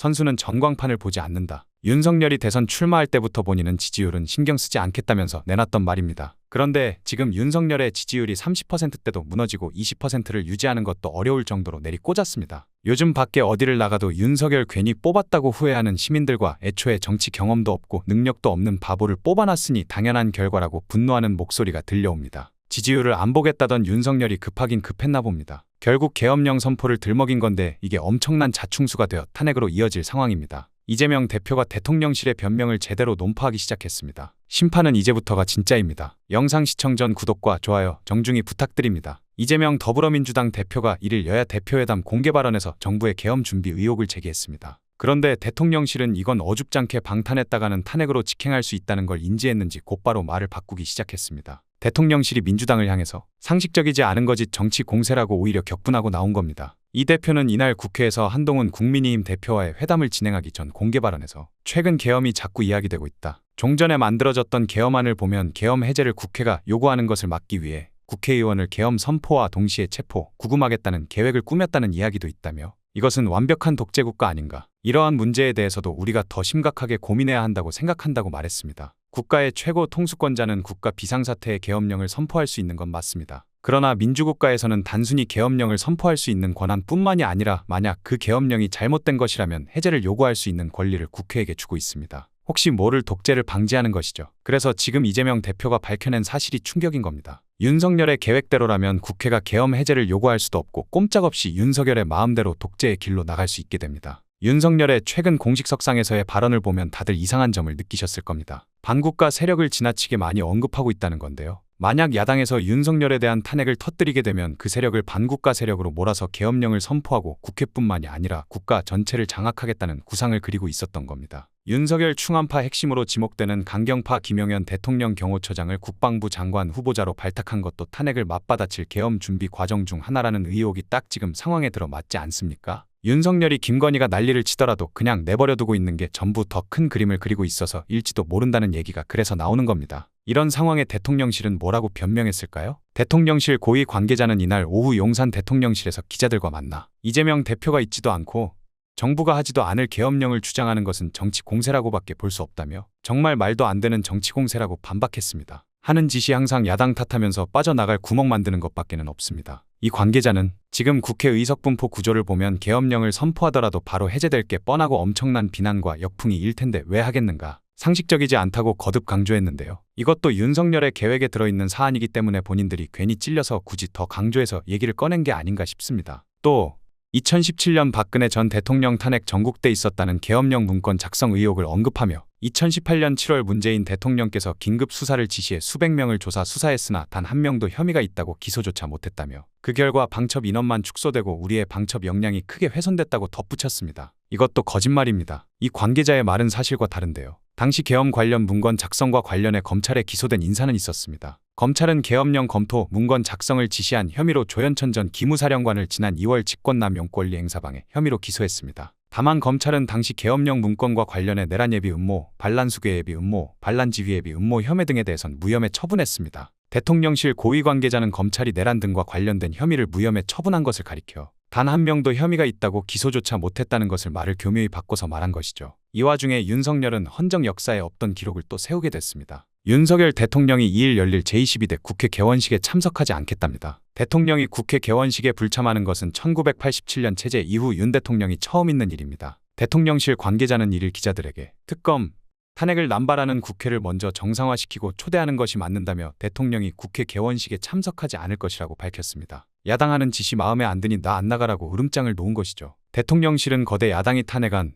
선수는 전광판을 보지 않는다. 윤석열이 대선 출마할 때부터 본인은 지지율은 신경 쓰지 않겠다면서 내놨던 말입니다. 그런데 지금 윤석열의 지지율이 30%대도 무너지고 20%를 유지하는 것도 어려울 정도로 내리꽂았습니다. 요즘 밖에 어디를 나가도 윤석열 괜히 뽑았다고 후회하는 시민들과 애초에 정치 경험도 없고 능력도 없는 바보를 뽑아놨으니 당연한 결과라고 분노하는 목소리가 들려옵니다. 지지율을 안 보겠다던 윤석열이 급하긴 급했나 봅니다. 결국 계엄령 선포를 들먹인 건데 이게 엄청난 자충수가 되어 탄핵으로 이어질 상황입니다. 이재명 대표가 대통령실의 변명을 제대로 논파하기 시작했습니다. 심판은 이제부터가 진짜입니다. 영상 시청 전 구독과 좋아요 정중히 부탁드립니다. 이재명 더불어민주당 대표가 1일 여야 대표회담 공개 발언에서 정부의 계엄 준비 의혹을 제기했습니다. 그런데 대통령실은 이건 어줍잖게 방탄했다가는 탄핵으로 직행할 수 있다는 걸 인지했는지 곧바로 말을 바꾸기 시작했습니다. 대통령실이 민주당을 향해서 상식적이지 않은 거짓 정치 공세라고 오히려 격분하고 나온 겁니다. 이 대표는 이날 국회에서 한동훈 국민의힘 대표와의 회담을 진행하기 전 공개 발언에서 최근 계엄이 자꾸 이야기되고 있다. 종전에 만들어졌던 계엄안을 보면 계엄 해제를 국회가 요구하는 것을 막기 위해 국회의원을 계엄 선포와 동시에 체포, 구금하겠다는 계획을 꾸몄다는 이야기도 있다며 이것은 완벽한 독재국가 아닌가. 이러한 문제에 대해서도 우리가 더 심각하게 고민해야 한다고 생각한다고 말했습니다. 국가의 최고 통수권자는 국가 비상사태의 계엄령을 선포할 수 있는 건 맞습니다. 그러나 민주국가에서는 단순히 계엄령을 선포할 수 있는 권한뿐만이 아니라 만약 그 계엄령이 잘못된 것이라면 해제를 요구할 수 있는 권리를 국회에게 주고 있습니다. 혹시 모를 독재를 방지하는 것이죠. 그래서 지금 이재명 대표가 밝혀낸 사실이 충격인 겁니다. 윤석열의 계획대로라면 국회가 계엄 해제를 요구할 수도 없고 꼼짝없이 윤석열의 마음대로 독재의 길로 나갈 수 있게 됩니다. 윤석열의 최근 공식석상에서의 발언을 보면 다들 이상한 점을 느끼셨을 겁니다. 반국가 세력을 지나치게 많이 언급하고 있다는 건데요. 만약 야당에서 윤석열에 대한 탄핵을 터뜨리게 되면 그 세력을 반국가 세력으로 몰아서 계엄령을 선포하고 국회뿐만이 아니라 국가 전체를 장악하겠다는 구상을 그리고 있었던 겁니다. 윤석열 충암파 핵심으로 지목되는 강경파 김영현 대통령 경호처장을 국방부 장관 후보자로 발탁한 것도 탄핵을 맞받아칠 계엄 준비 과정 중 하나라는 의혹이 딱 지금 상황에 들어 맞지 않습니까? 윤석열이 김건희가 난리를 치더라도 그냥 내버려두고 있는 게 전부 더 큰 그림을 그리고 있어서 일지도 모른다는 얘기가 그래서 나오는 겁니다. 이런 상황에 대통령실은 뭐라고 변명했을까요? 대통령실 고위 관계자는 이날 오후 용산 대통령실에서 기자들과 만나 이재명 대표가 있지도 않고 정부가 하지도 않을 계엄령을 주장하는 것은 정치 공세라고밖에 볼 수 없다며 정말 말도 안 되는 정치 공세라고 반박했습니다. 하는 짓이 항상 야당 탓하면서 빠져나갈 구멍 만드는 것밖에는 없습니다. 이 관계자는 지금 국회 의석분포 구조를 보면 계엄령을 선포하더라도 바로 해제될 게 뻔하고 엄청난 비난과 역풍이 일 텐데 왜 하겠는가. 상식적이지 않다고 거듭 강조했는데요. 이것도 윤석열의 계획에 들어있는 사안이기 때문에 본인들이 괜히 찔려서 굳이 더 강조해서 얘기를 꺼낸 게 아닌가 싶습니다. 또 2017년 박근혜 전 대통령 탄핵 전국돼 있었다는 계엄령 문건 작성 의혹을 언급하며 2018년 7월 문재인 대통령께서 긴급 수사를 지시해 수백 명을 조사 수사했으나 단 한 명도 혐의가 있다고 기소조차 못했다며 그 결과 방첩 인원만 축소되고 우리의 방첩 역량이 크게 훼손됐다고 덧붙였습니다. 이것도 거짓말입니다. 이 관계자의 말은 사실과 다른데요. 당시 계엄 관련 문건 작성과 관련해 검찰에 기소된 인사는 있었습니다. 검찰은 계엄령 검토 문건 작성을 지시한 혐의로 조현천 전 기무사령관을 지난 2월 직권남용 권리 행사방해 혐의로 기소했습니다. 다만 검찰은 당시 계엄령 문건과 관련해 내란 예비 음모, 반란 수괴 예비 음모, 반란 지휘 예비 음모 혐의 등에 대해선 무혐의 처분했습니다. 대통령실 고위 관계자는 검찰이 내란 등과 관련된 혐의를 무혐의 처분한 것을 가리켜 단 한 명도 혐의가 있다고 기소조차 못했다는 것을 말을 교묘히 바꿔서 말한 것이죠. 이 와중에 윤석열은 헌정 역사에 없던 기록을 또 세우게 됐습니다. 윤석열 대통령이 2일 열릴 제22대 국회 개원식에 참석하지 않겠답니다. 대통령이 국회 개원식에 불참하는 것은 1987년 체제 이후 윤 대통령이 처음 있는 일입니다. 대통령실 관계자는 이를 기자들에게 특검, 탄핵을 남발하는 국회를 먼저 정상화시키고 초대하는 것이 맞는다며 대통령이 국회 개원식에 참석하지 않을 것이라고 밝혔습니다. 야당하는 짓이 마음에 안 드니 나 안 나가라고 으름장을 놓은 것이죠. 대통령실은 거대 야당이 탄핵안,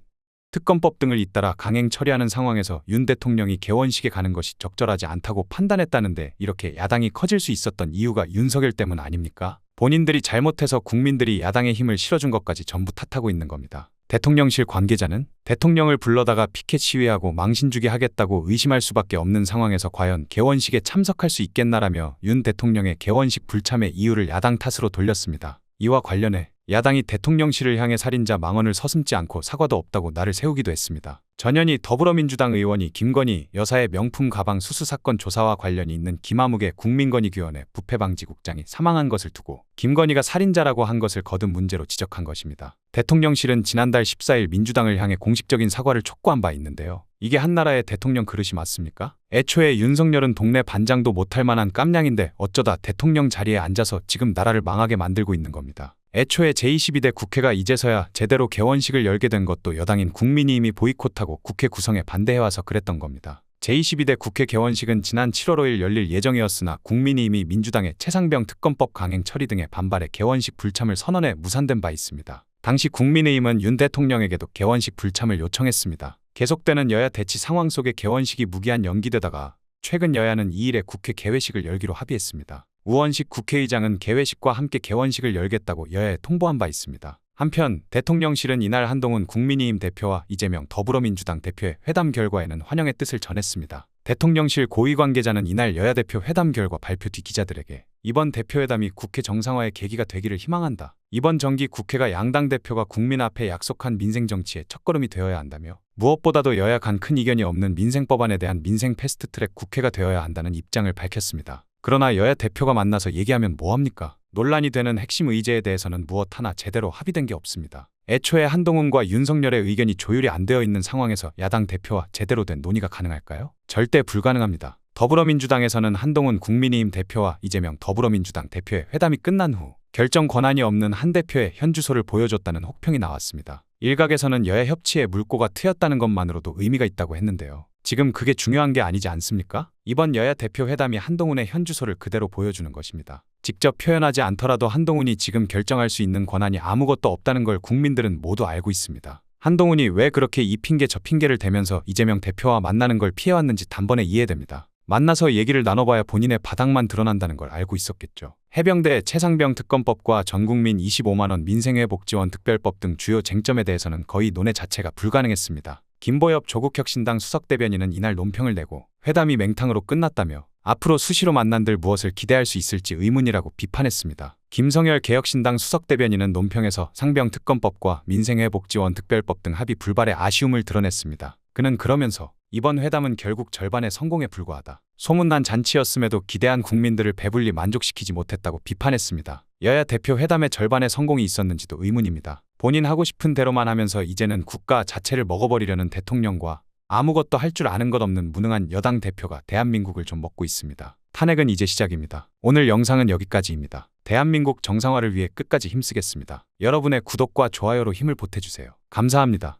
특검법 등을 잇따라 강행 처리하는 상황에서 윤 대통령이 개원식에 가는 것이 적절하지 않다고 판단했다는데 이렇게 야당이 커질 수 있었던 이유가 윤석열 때문 아닙니까? 본인들이 잘못해서 국민들이 야당의 힘을 실어준 것까지 전부 탓하고 있는 겁니다. 대통령실 관계자는 대통령을 불러다가 피켓 시위하고 망신주기 하겠다고 의심할 수밖에 없는 상황에서 과연 개원식에 참석할 수 있겠나라며 윤 대통령의 개원식 불참의 이유를 야당 탓으로 돌렸습니다. 이와 관련해 야당이 대통령실을 향해 살인자 망언을 서슴지 않고 사과도 없다고 날을 세우기도 했습니다. 전현희 더불어민주당 의원이 김건희 여사의 명품 가방 수수 사건 조사와 관련이 있는 김아무개 국민건익위원회 부패방지국장이 사망한 것을 두고 김건희가 살인자라고 한 것을 거듭 문제로 지적한 것입니다. 대통령실은 지난달 14일 민주당을 향해 공식적인 사과를 촉구한 바 있는데요. 이게 한나라의 대통령 그릇이 맞습니까? 애초에 윤석열은 동네 반장도 못할 만한 깜냥인데 어쩌다 대통령 자리에 앉아서 지금 나라를 망하게 만들고 있는 겁니다. 애초에 제22대 국회가 이제서야 제대로 개원식을 열게 된 것도 여당인 국민이 이미 보이콧하고 국회 구성에 반대해와서 그랬던 겁니다. 제22대 국회 개원식은 지난 7월 5일 열릴 예정이었으나 국민이 이미 민주당의 최상병 특검법 강행 처리 등의 반발에 개원식 불참을 선언해 무산된 바 있습니다. 당시 국민의힘은 윤 대통령에게도 개원식 불참을 요청했습니다. 계속되는 여야 대치 상황 속에 개원식이 무기한 연기되다가 최근 여야는 2일에 국회 개회식을 열기로 합의했습니다. 우원식 국회의장은 개회식과 함께 개원식을 열겠다고 여야에 통보한 바 있습니다. 한편 대통령실은 이날 한동훈 국민의힘 대표와 이재명 더불어민주당 대표의 회담 결과에는 환영의 뜻을 전했습니다. 대통령실 고위 관계자는 이날 여야 대표 회담 결과 발표 뒤 기자들에게 이번 대표회담이 국회 정상화의 계기가 되기를 희망한다. 이번 정기 국회가 양당 대표가 국민 앞에 약속한 민생 정치의 첫걸음이 되어야 한다며 무엇보다도 여야 간 큰 이견이 없는 민생 법안에 대한 민생 패스트트랙 국회가 되어야 한다는 입장을 밝혔습니다. 그러나 여야 대표가 만나서 얘기하면 뭐합니까? 논란이 되는 핵심 의제에 대해서는 무엇 하나 제대로 합의된 게 없습니다. 애초에 한동훈과 윤석열의 의견이 조율이 안 되어 있는 상황에서 야당 대표와 제대로 된 논의가 가능할까요? 절대 불가능합니다. 더불어민주당에서는 한동훈 국민의힘 대표와 이재명 더불어민주당 대표의 회담이 끝난 후 결정 권한이 없는 한 대표의 현주소를 보여줬다는 혹평이 나왔습니다. 일각에서는 여야 협치에 물꼬가 트였다는 것만으로도 의미가 있다고 했는데요. 지금 그게 중요한 게 아니지 않습니까? 이번 여야 대표 회담이 한동훈의 현 주소를 그대로 보여주는 것입니다. 직접 표현하지 않더라도 한동훈이 지금 결정할 수 있는 권한이 아무것도 없다는 걸 국민들은 모두 알고 있습니다. 한동훈이 왜 그렇게 이 핑계 저 핑계를 대면서 이재명 대표와 만나는 걸 피해왔는지 단번에 이해됩니다. 만나서 얘기를 나눠봐야 본인의 바닥만 드러난다는 걸 알고 있었겠죠. 해병대 최상병 특검법과 전국민 25만원 민생회복지원 특별법 등 주요 쟁점에 대해서는 거의 논의 자체가 불가능했습니다. 김보엽 조국혁신당 수석대변인은 이날 논평을 내고 회담이 맹탕으로 끝났다며 앞으로 수시로 만난들 무엇을 기대할 수 있을지 의문이라고 비판했습니다. 김성열 개혁신당 수석대변인은 논평에서 상병 특검법과 민생회복지원 특별법 등 합의 불발의 아쉬움을 드러냈습니다. 그는 그러면서 이번 회담은 결국 절반의 성공에 불과하다. 소문난 잔치였음에도 기대한 국민들을 배불리 만족시키지 못했다고 비판했습니다. 여야 대표 회담의 절반의 성공이 있었는지도 의문입니다. 본인 하고 싶은 대로만 하면서 이제는 국가 자체를 먹어버리려는 대통령과 아무것도 할 줄 아는 것 없는 무능한 여당 대표가 대한민국을 좀 먹고 있습니다. 탄핵은 이제 시작입니다. 오늘 영상은 여기까지입니다. 대한민국 정상화를 위해 끝까지 힘쓰겠습니다. 여러분의 구독과 좋아요로 힘을 보태주세요. 감사합니다.